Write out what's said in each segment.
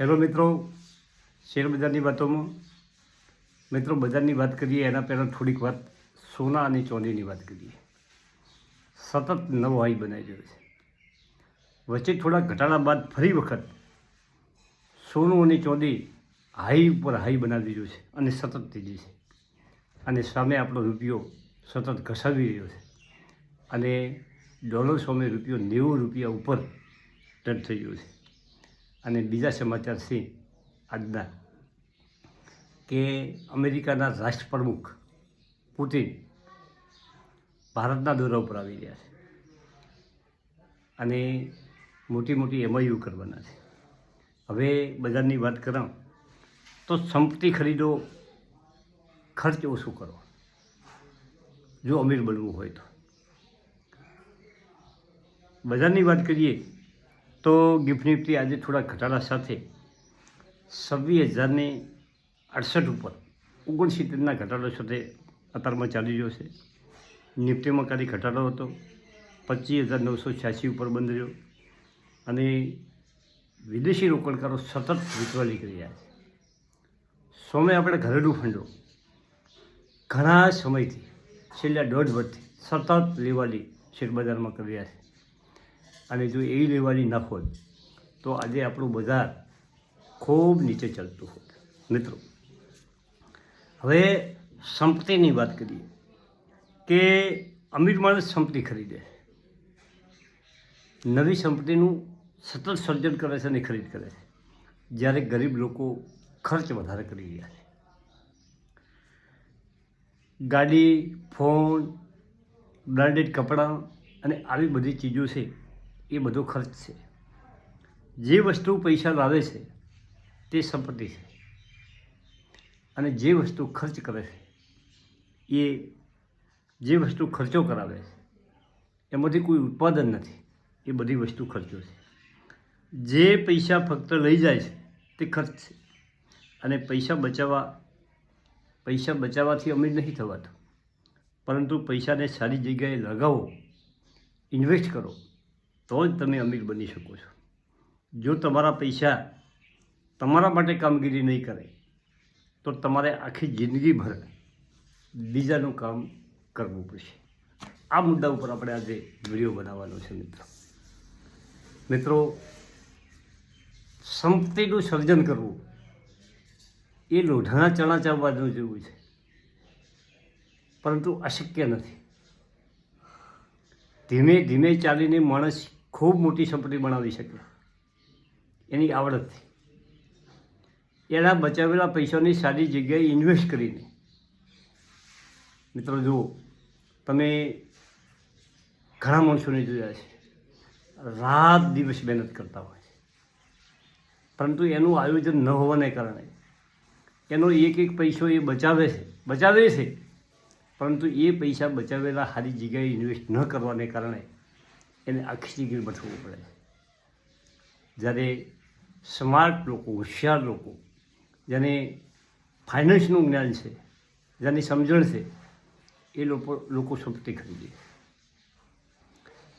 Hello મિત્રો. Share બજારની વાતોમાં. મિત્રો, બજારની વાત કરીએ, એના પહેલાં થોડીક વાત સોના અને ચાંદીની વાત કરીએ. સતત નવો હાઈ બનાવી રહ્યો છે. વચ્ચે થોડા ઘટાડા બાદ ફરી વખત સોનું અને ચાંદી હાઈ ઉપર હાઈ બનાવી રહ્યું છે અને સતત તેજી છે. અને સામે આપણો રૂપિયો સતત ઘસાવી રહ્યો છે. અને ડોલર સામે રૂપિયો નેવું રૂપિયા ઉપર ટચ થઈ ગયો છે. અને બીજા સમાચાર છે આજના કે અમેરિકાના રાષ્ટ્રપ્રમુખ પુતિન ભારતના દોરા ઉપર આવી રહ્યા છે અને મોટી મોટી એમઆઈયુ કરવાના છે. હવે બજારની વાત કਰਾਂ તો સંપત્તિ ખરીદો ખર્ચ ઓછું કરો. જો અમીર બનવું હોય તો. બજારની વાત કરીએ તો ગિફ્ટ નિફ્ટી આજે થોડા ઘટાડા સાથે છવ્વીસ હજારને અડસઠ ઉપર ઓગણસિત્તેરના ઘટાડો સાથે અત્યારમાં ચાલી રહ્યો છે. નિફ્ટીમાં ખાલી ઘટાડો હતો. પચીસ હજાર નવસો છ્યાસી ઉપર બંધ રહ્યો. અને વિદેશી રોકાણકારો સતત વિચવાલી નીકળી રહ્યા છે. સોમે આપણે ઘરેલું ફંડો ઘણા સમયથી, છેલ્લા દોઢ વર્ષથી સતત લેવાલી શેરબજારમાં કરી રહ્યા છે. અને જો એવી લેવાની ન હોય, તો આજે આપણું બજાર ખૂબ નીચે ચાલતું હોત મિત્રો, હવે સંપત્તિની વાત કરીએ કે અમીર માણસ સંપત્તિ ખરીદે. નવી સંપત્તિનું સતત સર્જન કરે છે અને ખરીદ કરે છે. જ્યારે ગરીબ લોકો ખર્ચ વધારે કરી રહ્યા છે. ગાડી, ફોન, બ્રાન્ડેડ કપડાં અને આવી બધી ચીજો છે એ બધો ખર્ચ છે. જે વસ્તુ પૈસા લાવે છે, તે સંપત્તિ છે. અને જે વસ્તુ ખર્ચ કરે છે, એ જે વસ્તુ ખર્ચો કરાવે છે, એમાંથી કોઈ ઉત્પાદન નથી. એ બધી વસ્તુ ખર્ચો છે. જે પૈસા ફક્ત લઈ જાય છે, તે ખર્ચ છે. અને પૈસા બચાવવા, પૈસા બચાવવાથી અમીર નહીં થવાતું. પરંતુ પૈસાને સારી જગ્યાએ લગાવો, ઇન્વેસ્ટ કરો. તો જ તમે અમીર બની શકો છો. જો તમારા પૈસા તમારા માટે કામગીરી નહીં કરે, તો તમારે આખી જિંદગીભર બીજાનું કામ કરવું પડશે. આ મુદ્દા ઉપર આપણે આજે વીડિયો બનાવવાનો છે મિત્રો. મિત્રો, સંપત્તિનું સર્જન કરવું એ લોઢાના ચણા ચાવવાનું જેવું છે. પરંતુ અશક્ય નથી. ધીમે ધીમે ચાલીને માણસ ખૂબ મોટી સંપત્તિ બનાવી શકે. એની આવડતથી એના બચાવેલા પૈસાની સારી જગ્યાએ ઇન્વેસ્ટ કરીને. મિત્રો, જુઓ, તમે ઘણા માણસોને જોયા છે રાત દિવસ મહેનત કરતા હોય છે. પરંતુ એનું આયોજન ન હોવાને કારણે એનો એક એક પૈસો એ બચાવે છે. બચાવે છે. પરંતુ એ પૈસા બચાવેલા સારી જગ્યાએ ઇન્વેસ્ટ ન કરવાને કારણે એને આખી જગ્યાએ બચવું પડે. જ્યારે સ્માર્ટ લોકો, હોશિયાર લોકો, જેને ફાઇનાન્સનું જ્ઞાન છે, જેની સમજણ છે, એ લોકો લોકો સંપત્તિ ખરીદે.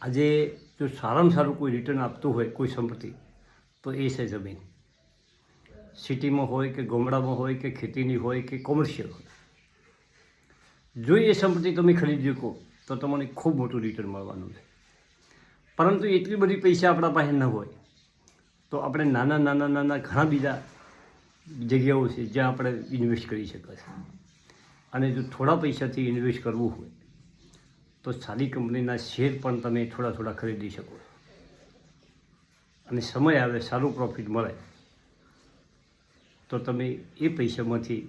આજે જો સારામાં સારું કોઈ રિટર્ન આપતું હોય, કોઈ સંપત્તિ, તો એ છે જમીન. સિટીમાં હોય કે ગામડામાં હોય કે ખેતીની હોય કે કોમર્શિયલ હોય. જો એ સંપત્તિ તમે ખરીદી શકો તો તમને ખૂબ મોટું રિટર્ન મળવાનું છે. પરંતુ એટલી બધી પૈસા આપણા પાસે ન હોય. તો આપણે નાના નાના નાના ઘણા બીજા જગ્યાઓ છે જ્યાં આપણે ઇન્વેસ્ટ કરી શકાય અને જો થોડા પૈસાથી ઇન્વેસ્ટ કરવું હોય, તો સારી કંપનીના શેર પણ તમે થોડા થોડા ખરીદી શકો અને સમય આવે, સારું પ્રોફિટ મળે, તો તમે એ પૈસામાંથી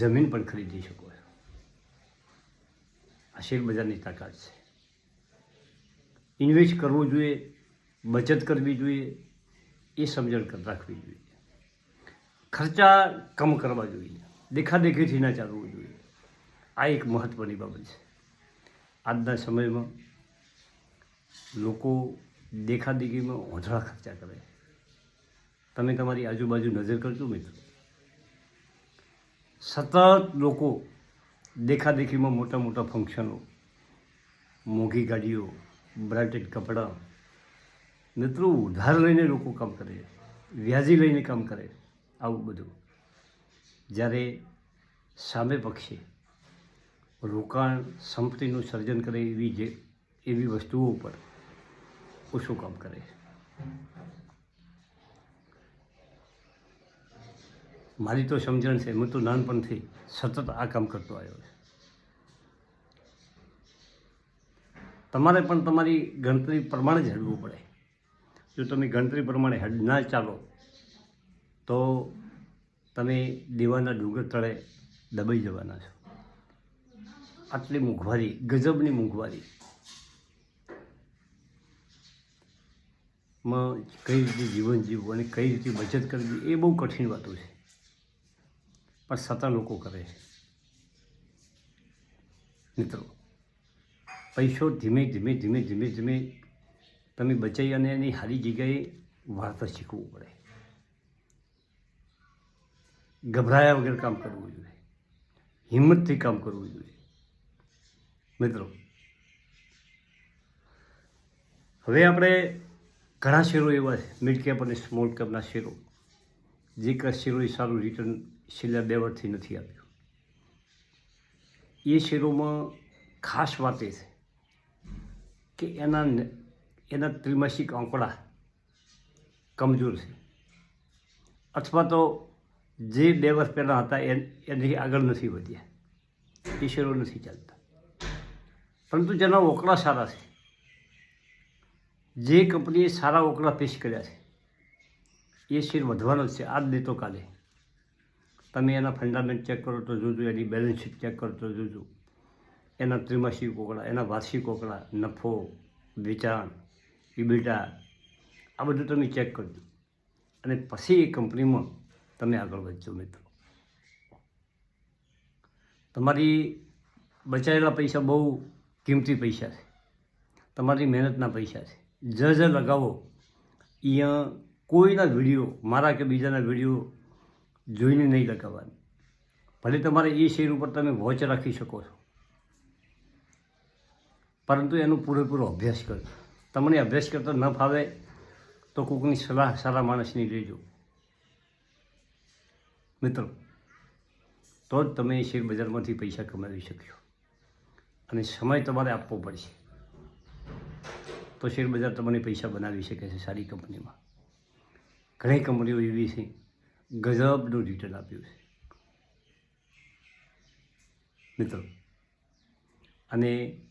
જમીન પણ ખરીદી શકો આ શેર બજારની તાકાત છે. ઇન્વેસ્ટ કરવું જોઈએ, બચત કરવી જોઈએ, એ સમજણ રાખવી જોઈએ. ખર્ચા કમ કરવા જોઈએ. દેખાદેખીથી ના ચાલવું જોઈએ. આ એક મહત્ત્વની બાબત છે. આજના સમયમાં લોકો દેખાદેખીમાં ઓંધળા ખર્ચા કરે તમે તમારી આજુબાજુ નજર કરજો મિત્રો. સતત લોકો દેખાદેખીમાં મોટા મોટા ફંક્શનો, મોંઘી ગાડીઓ બ્રાન્ડેડ કપડાં, મિત્રો, ઉધાર લઈને લોકો કામ કરે, વ્યાજી લઈને કામ કરે, આવું બધું. જ્યારે સામે પક્ષે રોકાણ, સંપત્તિનું સર્જન કરે એવી જે, એવી વસ્તુઓ ઉપર ઓછું કામ કરે. મારી તો સમજણ છે, હું તો નાનપણથી સતત આ કામ કરતો આવ્યો છું. તમારે પણ તમારી ગણતરી પ્રમાણે જ હડવું પડે. જો તમે ગણતરી પ્રમાણે હડ ના ચાલો, તો તમે દીવાના ડુંગર તળે દબાઈ જવાના છો. આટલી મોંઘવારી, ગજબની મોંઘવારી. માં કઈ રીતે જીવન જીવવું અને કઈ રીતે બચત કરવી એ બહુ કઠિન વાતો છે. પણ છતાં લોકો કરે છે. મિત્રો પૈસો ધીમે ધીમે ધીમે ધીમે ધીમે તમે બચાવી અને એની સારી જગ્યાએ વાર્તા શીખવું પડે. ગભરાયા વગર કામ કરવું જોઈએ. હિંમતથી કામ કરવું જોઈએ. મિત્રો, હવે આપણે ઘણા શેરો એવા છે. મિડ કેપ અને સ્મોલ કેપના શેરો. જે કે શેરોએ સારું રિટર્ન છેલ્લા બે વર્ષથી નથી આપ્યું. એ શેરોમાં ખાસ વાત એ છે. કે એના એના ત્રિમાસિક આંકડા કમજોર છે. અથવા તો જે બે વર્ષ પહેલાં હતા એનાથી આગળ નથી વધ્યા. એ શેરો નથી ચાલતા. પરંતુ જેના ઓકળા સારા છે, જે કંપનીએ સારા ઓકળા પેશ કર્યા છે, એ શેર વધવાનો જ છે. આજ નહીં તો કાલે. તમે એના ફંડામેન્ટ ચેક કરો તો જોજો, એની બેલેન્સ શીટ ચેક કરો તો જોજો. એના ત્રિમાસિક કોકળા એના વાર્ષિક કોકળા નફો, વેચાણ ઇબીટા આ બધું તમે ચેક કરજો. અને પછી એ કંપનીમાં તમે આગળ વધજો મિત્રો. તમારી બચાવેલા પૈસા બહુ કિંમતી પૈસા છે. તમારી મહેનતના પૈસા છે. જ જ લગાવો. અહીંયા કોઈના વીડિયો, મારા કે બીજાના વીડિયો જોઈને નહીં લગાવવાની. ભલે તમારે એ શેર ઉપર તમે વોચ રાખી શકો છો. પરંતુ એનો પૂરેપૂરો અભ્યાસ કરો. તમને અભ્યાસ કરતા ન ફાવે તો કોઈકની સલાહ સારા માણસની લેજો. મિત્રો, તો જ તમે શેર બજારમાંથી પૈસા કમાવી શકશો અને સમય તમારે આપવો પડશે. તો શેર બજાર તમને પૈસા બનાવી શકે છે સારી કંપનીમાં. ઘણી કંપનીઓ એવી છે, ગજબનું રિટર્ન આપ્યું છે. મિત્રો, અને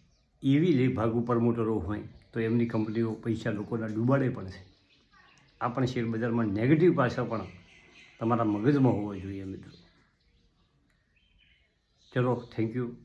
એવી જે ભાગુ પ્રમોટરો હોય, તો એમની કંપનીઓ પૈસા લોકોના ડૂબાડે પણ છે. આ પણ શેરબજારમાં નેગેટિવ પાસા પણ તમારા મગજમાં હોવો જોઈએ મિત્રો. ચલો થેન્ક યુ